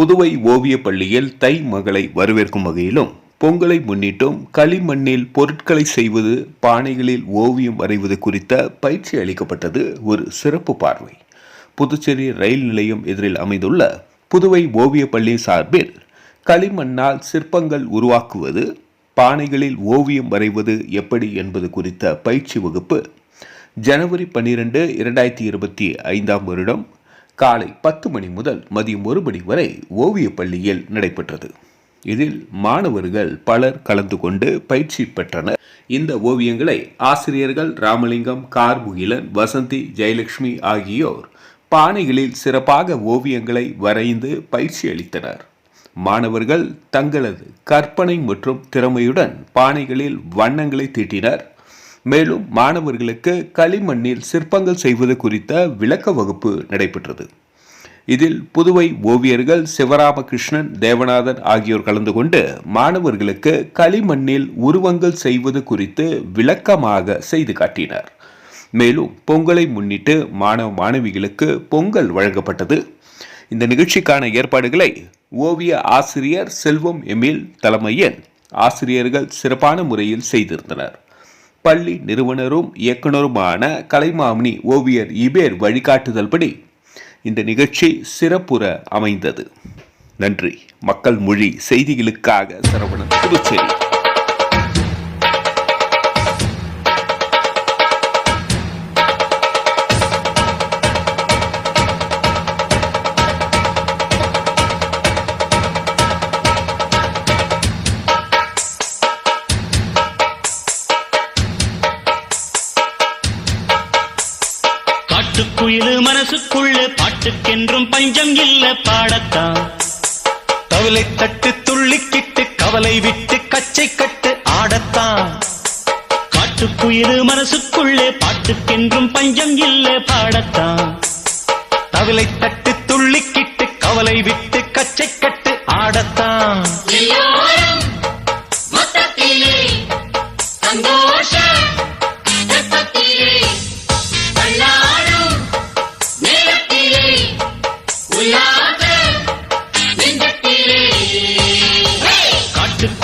புதுவை ஓவியப் பள்ளியில் தை மகளை வரவேற்கும் வகையிலும் பொங்கலை முன்னிட்டும் களிமண்ணில் பொருட்களை செய்வது பானைகளில் ஓவியம் வரைவது குறித்த பயிற்சி அளிக்கப்பட்டது ஒரு சிறப்பு பார்வை. புதுச்சேரி ரயில் நிலையம் எதிரில் அமைந்துள்ள புதுவை ஓவியப் பள்ளி சார்பில் களிமண்ணால் சிற்பங்கள் உருவாக்குவது பானைகளில் ஓவியம் வரைவது எப்படி என்பது குறித்த பயிற்சி வகுப்பு ஜனவரி பன்னிரண்டு இரண்டாயிரத்தி இருபத்தி ஐந்தாம் வருடம் காலை பத்து மணி முதல் மதியம் ஒரு மணி வரை ஓவியப் பள்ளியில் நடைபெற்றது. இதில் மாணவர்கள் பலர் கலந்து கொண்டு பயிற்சி பெற்றனர். இந்த ஓவியங்களை ஆசிரியர்கள் ராமலிங்கம் கார்முகிலன் வசந்தி ஜெயலட்சுமி ஆகியோர் பானைகளில் சிறப்பாக ஓவியங்களை வரைந்து பயிற்சி அளித்தனர். மாணவர்கள் தங்களது கற்பனை மற்றும் திறமையுடன் பானைகளில் வண்ணங்களை தீட்டினர். மேலும் மாணவர்களுக்கு களிமண்ணில் சிற்பங்கள் செய்வது குறித்த விளக்க வகுப்பு நடைபெற்றது. இதில் புதுவை ஓவியர்கள் சிவராமகிருஷ்ணன் தேவநாதன் ஆகியோர் கலந்து கொண்டு மாணவர்களுக்கு களிமண்ணில் உருவங்கள் செய்வது குறித்து விளக்கமாக செய்து காட்டினர். மேலும் பொங்கலை முன்னிட்டு மாணவ மாணவிகளுக்கு பொங்கல் வழங்கப்பட்டது. இந்த நிகழ்ச்சிக்கான ஏற்பாடுகளை ஓவிய ஆசிரியர் செல்வம் எமில் தலைமையில் ஆசிரியர்கள் சிறப்பான முறையில் செய்திருந்தனர். பள்ளி நிறுவனரும் இயக்குனருமான கலைமாமணி ஓவியர் இபேர் வழிகாட்டுதல்படி இந்த நிகழ்ச்சி சிறப்புற அமைந்தது. நன்றி. மக்கள் மொழி செய்திகளுக்காக சரவணன் புதுச்சேரி. மனசுக்குள்ள பாட்டுக்கென்றும் பஞ்சம் இல்ல பாடத்தான். தவிலை தட்டு துள்ளிக்கிட்டு கவலை விட்டு கச்சை கட்டு ஆடத்தான். காட்டுக்குயிலு மனசுக்குள்ளே பாட்டுக்கென்றும் பஞ்சம் இல்ல பாடத்தான். தவிலை தட்டு துள்ளிக்கிட்டு கவலை விட்டு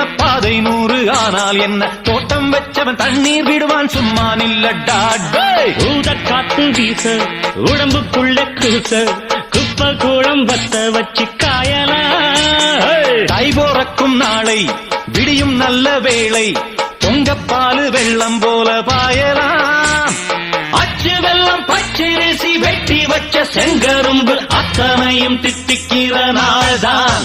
என்ன பாதை நூறு ஆனால் என்ன? தோட்டம் வச்சவன் தண்ணீர் விடுவான் சும்மா நில்லடா காத்து வீச உடம்புக்குள்ள கூச குப்ப கூடம் வத்த வச்சு காயலா? கை போறக்கும் நாளை விடியும் நல்ல வேளை பொங்கப்பாலு வெள்ளம் போல பாயலாம். அச்சு வெள்ளம் பச்சை ரசி வெட்டி வச்ச செங்கரும்பு அத்தனையும் தித்திக்கிற நாள்தான்.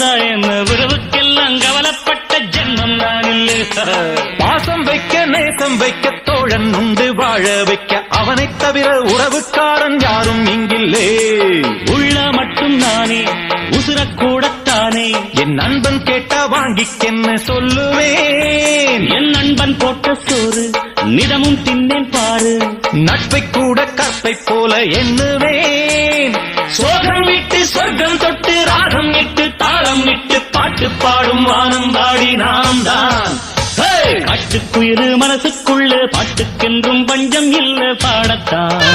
வந்தா என்ன? உறவுக்கெல்லாம் கவலைப்பட்ட ஜென்மம் நான் இல்லை பாசம் வைக்க நேசம் வைக்க தோழன் உண்டு வாழ வைக்க அவனைத் தவிர உறவுக்காரன் யாரும் இங்கில்லே. உள்ள மட்டும் நானே உசுரக்கூடத்தானே என் நண்பன் கேட்டா வாங்கிக்கென்ன சொல்லுவேன்? என் நண்பன் போட்ட சோறு நிதமும் தின்னேன் பாரு. நட்பை கூட கற்பை போல எண்ணுவேன். சோகம் விட்டு சொர்க்கம் தொட்டு ராகம் இட்டு தாளம் விட்டு பாட்டு பாடும் வானம் பாடி நாம் தான் காட்டுக்குயிரு மனசுக்குள்ள பாட்டுக்கென்றும் பஞ்சம் இல்ல பாடத்தான்.